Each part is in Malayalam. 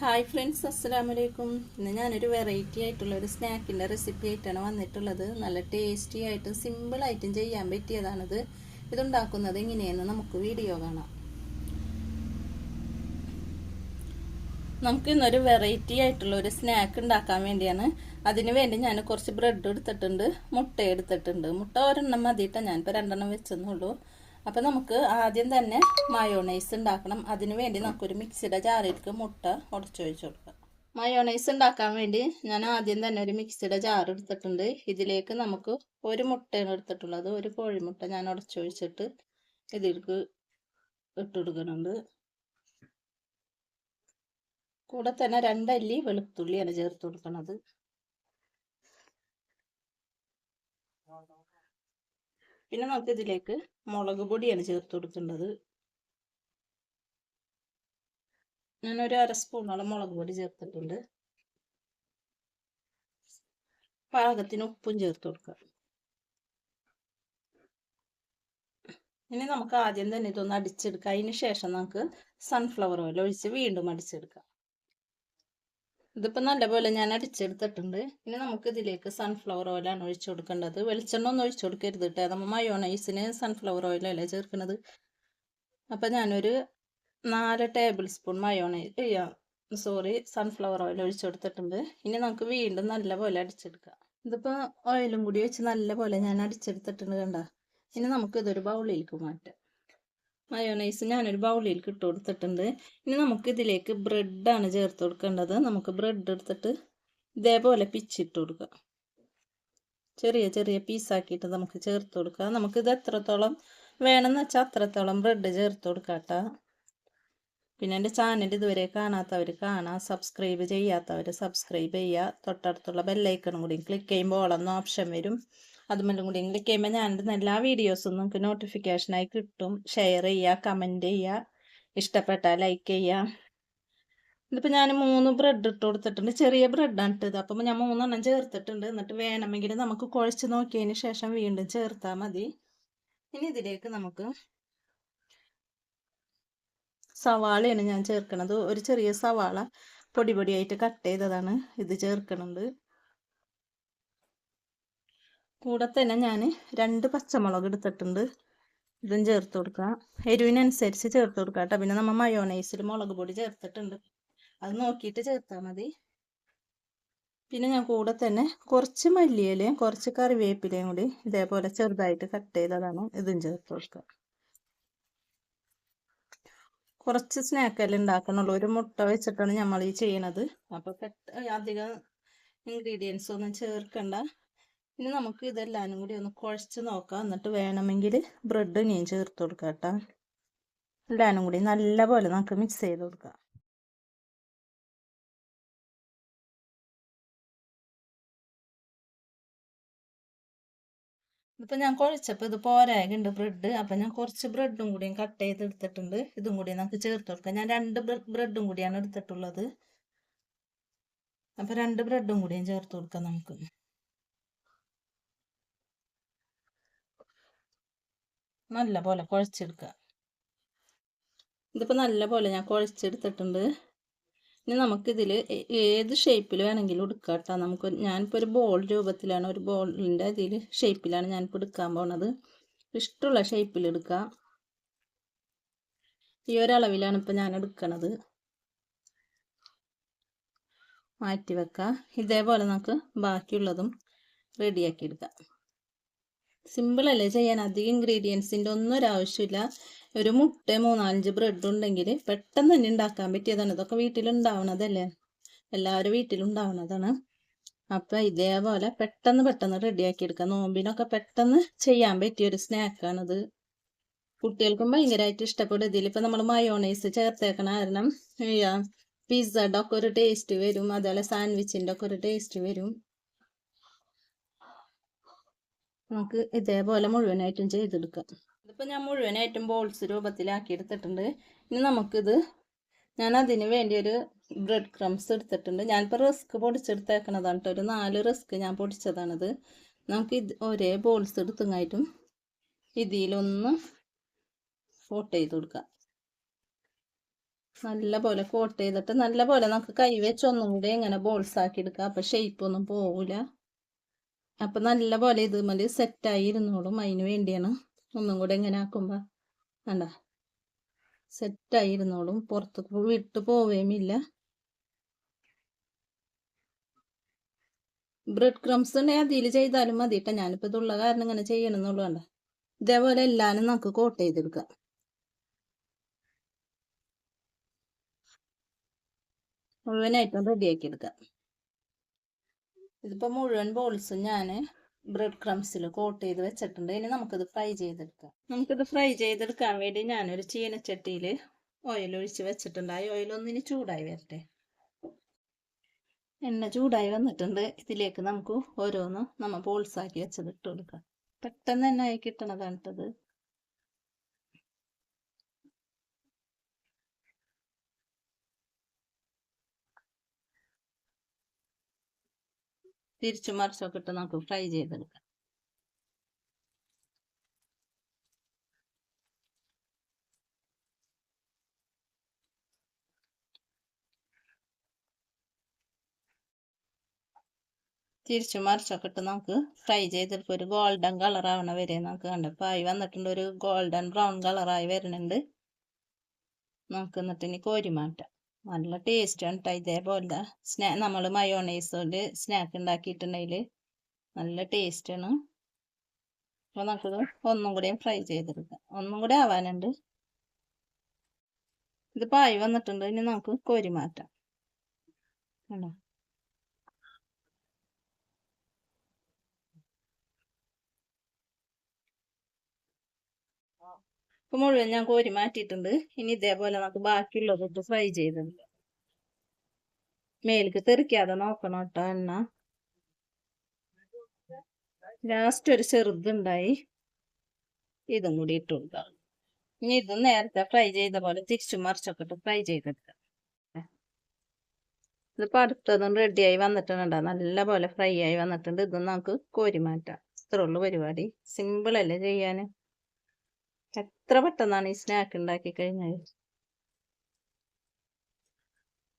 ഹായ് ഫ്രണ്ട്സ് അസ്സലാമു അലൈക്കും ഇന്ന് ഞാനൊരു വെറൈറ്റി ആയിട്ടുള്ള ഒരു സ്നാക്കിന്റെ റെസിപ്പി ആയിട്ടാണ് വന്നിട്ടുള്ളത്. നല്ല ടേസ്റ്റി ആയിട്ട് സിമ്പിളായിട്ടും ചെയ്യാൻ പറ്റിയതാണിത്. ഇതുണ്ടാക്കുന്നത് എങ്ങനെയെന്ന് നമുക്ക് വീഡിയോ കാണാം. നമുക്ക് ഇന്നൊരു വെറൈറ്റി ആയിട്ടുള്ള ഒരു സ്നാക്ക് ഉണ്ടാക്കാൻ വേണ്ടിയാണ്. അതിന് വേണ്ടി ഞാൻ കുറച്ച് ബ്രെഡ് എടുത്തിട്ടുണ്ട് മുട്ട എടുത്തിട്ടുണ്ട്. മുട്ട ഒരെണ്ണം മതിയിട്ടാണ് ഞാനിപ്പോൾ രണ്ടെണ്ണം വെച്ചെന്നുള്ളൂ അപ്പം നമുക്ക് ആദ്യം തന്നെ മയോണൈസ് ഉണ്ടാക്കണം. അതിനു വേണ്ടി നമുക്കൊരു മിക്സിയുടെ ജാറിലേക്ക് മുട്ട ഉടച്ചു വെച്ച് കൊടുക്കാം. മയോണൈസ് ഉണ്ടാക്കാൻ വേണ്ടി ഞാൻ ആദ്യം തന്നെ ഒരു മിക്സിയുടെ ജാർ എടുത്തിട്ടുണ്ട്. ഇതിലേക്ക് നമുക്ക് ഒരു മുട്ടയാണ് എടുത്തിട്ടുള്ളത്. ഒരു കോഴിമുട്ട ഞാൻ ഉടച്ചു വെച്ചിട്ട് ഇതിലേക്ക് ഇട്ടുകൊടുക്കുന്നുണ്ട് കൂടെ തന്നെ രണ്ടല്ലി വെളുത്തുള്ളിയാണ് ചേർത്ത് കൊടുക്കുന്നത്. പിന്നെ നമുക്ക് ഇതിലേക്ക് മുളക് പൊടിയാണ് ചേർത്ത് കൊടുക്കേണ്ടത്. ഞാനൊരു അര സ്പൂണോളം മുളക് പൊടി ചേർത്തിട്ടുണ്ട്. പാകത്തിന് ഉപ്പും ചേർത്ത് കൊടുക്കാം. ഇനി നമുക്ക് ആദ്യം തന്നെ ഇതൊന്ന് അടിച്ചെടുക്കാം. അതിന് ശേഷം നമുക്ക് സൺഫ്ലവർ ഓയിൽ ഒഴിച്ച് വീണ്ടും അടിച്ചെടുക്കാം. ഇതിപ്പോൾ നല്ലപോലെ ഞാൻ അടിച്ചെടുത്തിട്ടുണ്ട്. ഇനി നമുക്ക് ഇതിലേക്ക് സൺഫ്ലവർ ഓയിലാണ് ഒഴിച്ചു കൊടുക്കേണ്ടത്. വെളിച്ചെണ്ണ ഒന്നും ഒഴിച്ചു കൊടുക്കരുത് കേട്ടോ. നമ്മൾ മയോണൈസിന് സൺഫ്ലവർ ഓയിലല്ലേ ചേർക്കുന്നത്? അപ്പം ഞാനൊരു നാല് tablespoon mayonnaise sorry sunflower oil ഒഴിച്ചു കൊടുത്തിട്ടുണ്ട്. ഇനി നമുക്ക് വീണ്ടും നല്ലപോലെ അടിച്ചെടുക്കാം. ഇതിപ്പോൾ ഓയിലും കൂടി വെച്ച് നല്ലപോലെ ഞാൻ അടിച്ചെടുത്തിട്ടുണ്ട് കണ്ട. ഇനി നമുക്ക് ഇതൊരു ബൗളിലേക്ക് മാറ്റാം. മയോണൈസ് ഞാനൊരു ബൗളിലേക്ക് ഇട്ട് കൊടുത്തിട്ടുണ്ട് ഇനി നമുക്ക് ഇതിലേക്ക് ബ്രെഡാണ് ചേർത്ത് കൊടുക്കേണ്ടത്. നമുക്ക് ബ്രെഡ് എടുത്തിട്ട് ഇതേപോലെ പിച്ചിട്ട് കൊടുക്കുക ചെറിയ ചെറിയ പീസാക്കിയിട്ട് നമുക്ക് ചേർത്ത് കൊടുക്കുക നമുക്കിത് എത്രത്തോളം വേണമെന്ന് വെച്ചാൽ അത്രത്തോളം ബ്രെഡ് ചേർത്ത് കൊടുക്കാട്ടോ പിന്നെ എന്റെ ചാനൽ ഇതുവരെ കാണാത്തവർ കാണാം. സബ്സ്ക്രൈബ് ചെയ്യാത്തവർ സബ്സ്ക്രൈബ് ചെയ്യുക. തൊട്ടടുത്തുള്ള ബെല്ലൈക്കണും കൂടി ക്ലിക്ക് ചെയ്യുമ്പോൾ ഓളെന്ന ഓപ്ഷൻ വരും. അതുമെല്ലാം കൂടി ക്ലിക്ക് ചെയ്യുമ്പോൾ ഞാനിടുന്ന എല്ലാ വീഡിയോസും നിങ്ങൾക്ക് നോട്ടിഫിക്കേഷനായി കിട്ടും. ഷെയർ ചെയ്യുക കമന്റ് ചെയ്യുക ഇഷ്ടപ്പെട്ടാൽ ലൈക്ക് ചെയ്യുക ഇതിപ്പോൾ ഞാൻ മൂന്ന് ബ്രെഡ് ഇട്ട് കൊടുത്തിട്ടുണ്ട്. ചെറിയ ബ്രെഡാണ് ഇട്ടത് അപ്പം ഞാൻ മൂന്നെണ്ണം ചേർത്തിട്ടുണ്ട്. എന്നിട്ട് വേണമെങ്കിൽ നമുക്ക് കുഴച്ച് നോക്കിയതിന് ശേഷം വീണ്ടും ചേർത്താൽ മതി. ഇനി ഇതിലേക്ക് നമുക്ക് സവാളയാണ് ഞാൻ ചേർക്കണത്. ഒരു ചെറിയ സവാള പൊടി പൊടിയായിട്ട് കട്ട് ചെയ്തതാണ്. ഇത് ചേർക്കണത് കൂടെ തന്നെ ഞാൻ രണ്ട് പച്ചമുളക് എടുത്തിട്ടുണ്ട്. ഇതും ചേർത്ത് കൊടുക്കുക എരിവിനനുസരിച്ച് ചേർത്ത് കൊടുക്കുക കേട്ടോ. പിന്നെ നമ്മൾ മയോണൈസിൽ മുളക് പൊടി ചേർത്തിട്ടുണ്ട്. അത് നോക്കിയിട്ട് ചേർത്താൽ മതി. പിന്നെ ഞാൻ കൂടെ തന്നെ കുറച്ച് മല്ലിയിലയും കുറച്ച് കറിവേപ്പിലയും കൂടി ഇതേപോലെ ചെറുതായിട്ട് കട്ട് ചെയ്തതാണ്. ഇതും ചേർത്ത് കൊടുക്കുക കുറച്ച് സ്നാക്കെല്ലാം ഉണ്ടാക്കണുള്ളൂ. ഒരു മുട്ട വെച്ചിട്ടാണ് നമ്മൾ ഈ ചെയ്യണത്. അപ്പോൾ പെട്ട അധികം ഇൻഗ്രീഡിയൻസ് ഒന്നും ചേർക്കണ്ട. ഇനി നമുക്ക് ഇതെല്ലാനും കൂടി ഒന്ന് കുഴച്ച് നോക്കാം. എന്നിട്ട് വേണമെങ്കിൽ ബ്രെഡ് ഇനിയും ചേർത്ത് കൊടുക്കാം കേട്ടോ. എല്ലാനും കൂടി നല്ലപോലെ നമുക്ക് മിക്സ് ചെയ്ത് കൊടുക്കാം. ഇപ്പം ഞാൻ കുഴച്ചപ്പോൾ ഇത് പോരായുണ്ട് ബ്രെഡ് അപ്പം ഞാൻ കുറച്ച് ബ്രെഡും കൂടിയും കട്ട് ചെയ്ത് എടുത്തിട്ടുണ്ട്. ഇതും കൂടി നമുക്ക് ചേർത്ത് കൊടുക്കാം. ഞാൻ രണ്ട് ബ്രെഡും കൂടിയാണ് എടുത്തിട്ടുള്ളത്. അപ്പം രണ്ട് ബ്രെഡും കൂടിയും ചേർത്ത് കൊടുക്കാം നമുക്ക്. നല്ല പോലെ കുഴച്ചെടുക്കുക ഇതിപ്പോൾ നല്ല പോലെ ഞാൻ കുഴച്ചെടുത്തിട്ടുണ്ട്. ഇനി നമുക്കിതിൽ ഏത് ഷേപ്പിൽ വേണമെങ്കിലും എടുക്കാം കേട്ടോ. നമുക്ക് ഞാനിപ്പോൾ ഒരു ബോൾ രൂപത്തിലാണ് ഒരു ബോളിന്റെ ഇതിൽ ഷേപ്പിലാണ് ഞാനിപ്പോൾ എടുക്കാൻ പോണത്. ഇഷ്ടമുള്ള ഷേപ്പിൽ എടുക്കാം. ഈ ഒരളവിലാണ് ഇപ്പോൾ ഞാൻ എടുക്കണത്. മാറ്റി വെക്കാം. ഇതേപോലെ നമുക്ക് ബാക്കിയുള്ളതും റെഡിയാക്കി എടുക്കാം. സിമ്പിളല്ലേ ചെയ്യാൻ അധികം ഇൻഗ്രീഡിയൻസിന്റെ ഒന്നും ഒരു ആവശ്യമില്ല. ഒരു മുട്ട മൂന്നാലഞ്ച് ബ്രെഡ് ഉണ്ടെങ്കിൽ പെട്ടെന്ന് തന്നെ ഉണ്ടാക്കാൻ പറ്റിയതാണ്. ഇതൊക്കെ വീട്ടിലുണ്ടാവണതല്ലേ? എല്ലാവരും വീട്ടിലുണ്ടാവണതാണ്. അപ്പം ഇതേപോലെ പെട്ടെന്ന് പെട്ടെന്ന് റെഡിയാക്കി എടുക്കാം നോമ്പിനൊക്കെ പെട്ടെന്ന് ചെയ്യാൻ പറ്റിയ ഒരു സ്നാക്കാണിത് കുട്ടികൾക്കും ഭയങ്കരമായിട്ട് ഇഷ്ടപ്പെടും. ഇതിലിപ്പോൾ നമ്മൾ മയോണൈസ് ചേർത്തേക്കണ കാരണം പിസ്സയുടെ ഒക്കെ ഒരു ടേസ്റ്റ് വരും. അതുപോലെ സാൻഡ്വിച്ചിന്റെ ഒക്കെ ഒരു ടേസ്റ്റ് വരും. നമുക്ക് ഇതേപോലെ മുഴുവനായിട്ടും ചെയ്തെടുക്കാം. ഇതിപ്പോൾ ഞാൻ മുഴുവനായിട്ടും ബോൾസ് രൂപത്തിലാക്കി എടുത്തിട്ടുണ്ട് ഇനി നമുക്കിത് ഞാൻ അതിന് വേണ്ടി ഒരു ബ്രെഡ് ക്രംസ് എടുത്തിട്ടുണ്ട്. ഞാനിപ്പോൾ റിസ്ക് പൊടിച്ചെടുത്തേക്കണതാണ് കേട്ടോ ഒരു നാല് റിസ്ക് ഞാൻ പൊടിച്ചതാണിത്. നമുക്ക് ഇത് ഒരേ ബോൾസ് എടുത്തങ്ങായിട്ടും ഇതിലൊന്ന് കോട്ട് ചെയ്ത് കൊടുക്കാം. നല്ല പോലെ കോട്ട് ചെയ്തിട്ട് നല്ല പോലെ നമുക്ക് കൈ വെച്ച് ഒന്നും കൂടി ഇങ്ങനെ ബോൾസ് ആക്കി എടുക്കാം. അപ്പം ഷേപ്പ് ഒന്നും പോവില്ല അപ്പൊ നല്ല പോലെ ഇത് മതി സെറ്റായി ഇരുന്നോളും അതിന് വേണ്ടിയാണ്. ഒന്നും കൂടെ ഇങ്ങനെ ആക്കുമ്പോ. കണ്ട? സെറ്റായി ഇരുന്നോളും പുറത്ത് വിട്ട് പോവുകയുമില്ല ബ്രെഡ് ക്രംസ് ഉണ്ടെങ്കിൽ അതിൽ ചെയ്താലും മതി കേട്ടോ ഞാനിപ്പോൾ ഇതുള്ള കാരണം ഇങ്ങനെ ചെയ്യണമെന്നുള്ളൂ കണ്ട? ഇതേപോലെ എല്ലാവരും നമുക്ക് കോട്ട് ചെയ്തെടുക്കാം. മുഴുവനായിട്ടും റെഡിയാക്കി എടുക്കാം ഇതിപ്പോൾ മുഴുവൻ ബോൾസും ഞാൻ ബ്രെഡ് ക്രംസിൽ കോട്ട് ചെയ്ത് വെച്ചിട്ടുണ്ട്. ഇനി നമുക്കിത് ഫ്രൈ ചെയ്തെടുക്കാം. നമുക്കിത് ഫ്രൈ ചെയ്തെടുക്കാൻ വേണ്ടി ഞാനൊരു ചീനച്ചട്ടിയിൽ ഓയിൽ ഒഴിച്ച് വെച്ചിട്ടുണ്ട്. ആ ഓയിലൊന്ന് ഇനി ചൂടായി വരട്ടെ. എണ്ണ ചൂടായി വന്നിട്ടുണ്ട്. ഇതിലേക്ക് നമുക്ക് ഓരോന്ന് നമ്മൾ ബോൾസാക്കി വെച്ചത് ഇട്ട് കൊടുക്കാം. പെട്ടെന്ന് തന്നെ കിട്ടണതാണ് കേട്ടത് തിരിച്ചു മറിച്ചൊക്കെ ഇട്ട് നമുക്ക് ഫ്രൈ ചെയ്തെടുക്കാം. തിരിച്ചു മറിച്ചൊക്കെ ഇട്ട് നമുക്ക് ഫ്രൈ ചെയ്തെടുക്കും. ഒരു ഗോൾഡൻ കളർ ആവണ വരെ നമുക്ക് കണ്ട? ആയി വന്നിട്ടുണ്ട് ഒരു ഗോൾഡൻ ബ്രൗൺ കളറായി വരുന്നുണ്ട് നമുക്ക് എന്നിട്ട് ഇനി കോരി മാറ്റാം. നല്ല ടേസ്റ്റാണ് കേട്ടോ ഇതേപോലെ സ്നാ നമ്മൾ മയോണൈസോട് സ്നാക്ക് ഉണ്ടാക്കിയിട്ടുണ്ടെങ്കിൽ നല്ല ടേസ്റ്റാണ് അപ്പോൾ നമുക്കത് ഒന്നും കൂടി ഫ്രൈ ചെയ്തെടുക്കാം. ഒന്നും കൂടി ആവാനുണ്ട്. ഇത് പായി വന്നിട്ടുണ്ട്. ഇനി നമുക്ക് കോരി മാറ്റാം. കണ്ടോ? ഇപ്പൊ മുഴുവൻ ഞാൻ കോരി മാറ്റിയിട്ടുണ്ട്. ഇനി ഇതേപോലെ നമുക്ക് ബാക്കിയുള്ളതൊട്ട് ഫ്രൈ ചെയ്തിട്ടുണ്ട് മേലേക്ക് തെറിക്കാതെ നോക്കണം കേട്ടോ എണ്ണ. ലാസ്റ്റ് ഒരു ചെറുതുണ്ടായി. ഇതും കൂടി ഇട്ട് ഇനി ഇത് നേരത്തെ ഫ്രൈ ചെയ്ത പോലെ തിരിച്ചു മറിച്ചൊക്കെ ഇട്ട് ഫ്രൈ ചെയ്തെടുക്കാം. ഇതിപ്പോൾ അടുത്തതും റെഡിയായി വന്നിട്ടുണ്ട് നല്ല പോലെ ഫ്രൈ ആയി വന്നിട്ടുണ്ട്. ഇത് നമുക്ക് കോരി മാറ്റാം. ഇത്രേ ഉള്ളൂ പരിപാടി. സിമ്പിളല്ലേ ചെയ്യാൻ? എത്ര പെട്ടെന്നാണ് ഈ സ്നാക്ക് ഉണ്ടാക്കി കഴിഞ്ഞത്?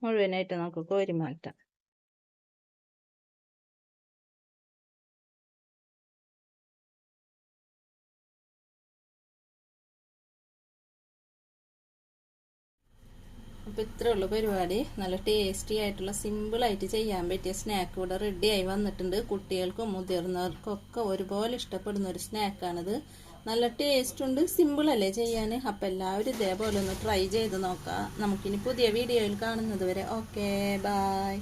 മുഴുവനായിട്ട് നമുക്ക് കോരി മാറ്റാം. അപ്പോൾ ഇത്രേ ഉള്ളൂ പരിപാടി. നല്ല ടേസ്റ്റി ആയിട്ടുള്ള സിമ്പിളായിട്ട് ചെയ്യാൻ പറ്റിയ സ്നാക്ക് ഇവിടെ റെഡി ആയി വന്നിട്ടുണ്ട്. കുട്ടികൾക്കും മുതിർന്നവർക്കും ഒക്കെ ഒരുപോലെ ഇഷ്ടപ്പെടുന്ന ഒരു സ്നാക്കാണിത് നല്ല ടേസ്റ്റ് ഉണ്ട്. സിമ്പിൾ അല്ലേ ചെയ്യാൻ അപ്പം എല്ലാവരും ഇതേപോലെ ഒന്ന് ട്രൈ ചെയ്ത് നോക്കാം. നമുക്കിനി പുതിയ വീഡിയോയിൽ കാണുന്നത് വരെ. Okay bye